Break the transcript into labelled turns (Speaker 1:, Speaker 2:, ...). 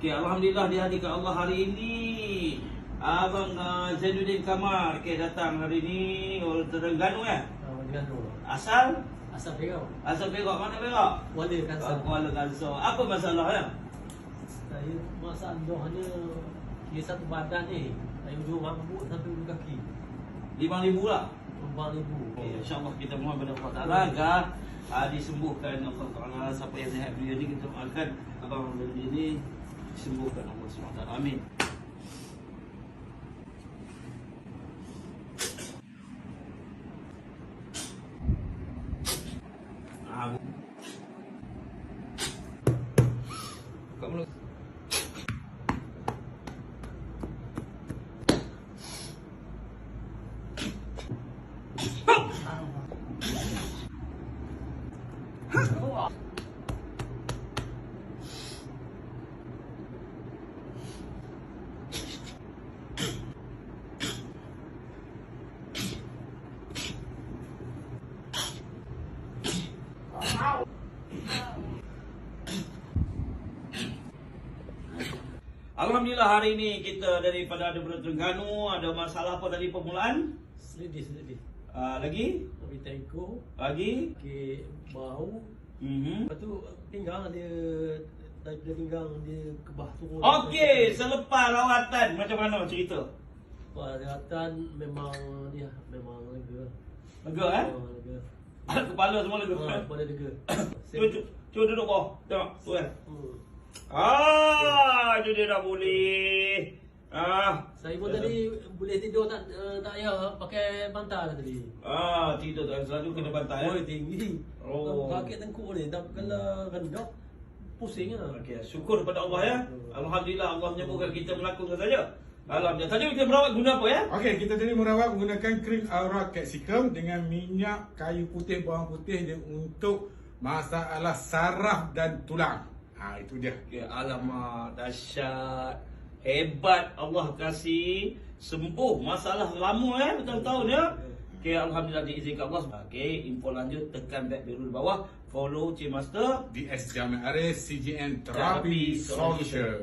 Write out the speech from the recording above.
Speaker 1: Okay, Alhamdulillah dihadirkan Allah hari ini. Abang uh, Zainuddin Kamal okay, datang hari ini orang Terengganu.
Speaker 2: Ah, dengan tu.
Speaker 1: Asal
Speaker 2: Asal Perak.
Speaker 1: asal Perak mana Perak?
Speaker 2: Kuala Kansar.
Speaker 1: Uh, Kuala Kansar. Apa masalah ya?
Speaker 2: Saya masalahnya dia satu badan ni. Saya ujung rambut sampai ujung kaki.
Speaker 1: 5000 lah.
Speaker 2: Tumpang ribu.
Speaker 1: Okay, InsyaAllah kita mohon kepada Allah Ta'ala agar uh, disembuhkan Allah Ta'ala siapa yang sihat dunia ni kita doakan abang Zainuddin ni disembuhkan Allah SWT. Amin. Ah, bu- Alhamdulillah hari ini kita daripada daripada Terengganu ada masalah apa tadi permulaan?
Speaker 2: Selidih, selidih.
Speaker 1: Uh, lagi?
Speaker 2: Tapi tengkuk,
Speaker 1: Lagi?
Speaker 2: ke bau.
Speaker 1: Mhm.
Speaker 2: Lepas tu pinggang dia daripada pinggang dia ke bawah turun.
Speaker 1: Okey, selepas rawatan macam mana cerita?
Speaker 2: Perawatan memang dia memang lega.
Speaker 1: Lega eh?
Speaker 2: Lega.
Speaker 1: Kepala semua lega.
Speaker 2: Ha, pada lega.
Speaker 1: Cuba, cuba, duduk bawah. Tengok, tu kan.
Speaker 2: Hmm.
Speaker 1: Ah, itu dia dah boleh. Ah,
Speaker 2: Saya pun tadi boleh tidur tak uh, tak payah pakai bantal tadi.
Speaker 1: ah, tidur tak selalu kena bantai
Speaker 2: Oh,
Speaker 1: eh.
Speaker 2: tinggi. Oh. Kakek tengkuk ni tak kalau rendah pusing lah.
Speaker 1: Okey, syukur kepada Allah ya. Alhamdulillah Allah menyembuhkan kita melakukan saja. Alhamdulillah. Tadi kita merawat guna apa ya?
Speaker 3: Okey, kita tadi merawat menggunakan krim aura capsicum dengan minyak kayu putih bawang putih dia untuk masalah saraf dan tulang. Ha, itu dia.
Speaker 1: Ya, alamak, dahsyat. Hebat Allah kasih sembuh masalah lama eh bertahun-tahun ya. Okey, alhamdulillah diizinkan Allah. Okey, info lanjut tekan back biru di bawah. Follow Cik Master.
Speaker 3: DS Jamal Arif CGN
Speaker 1: Terapi
Speaker 3: Terapi Solution.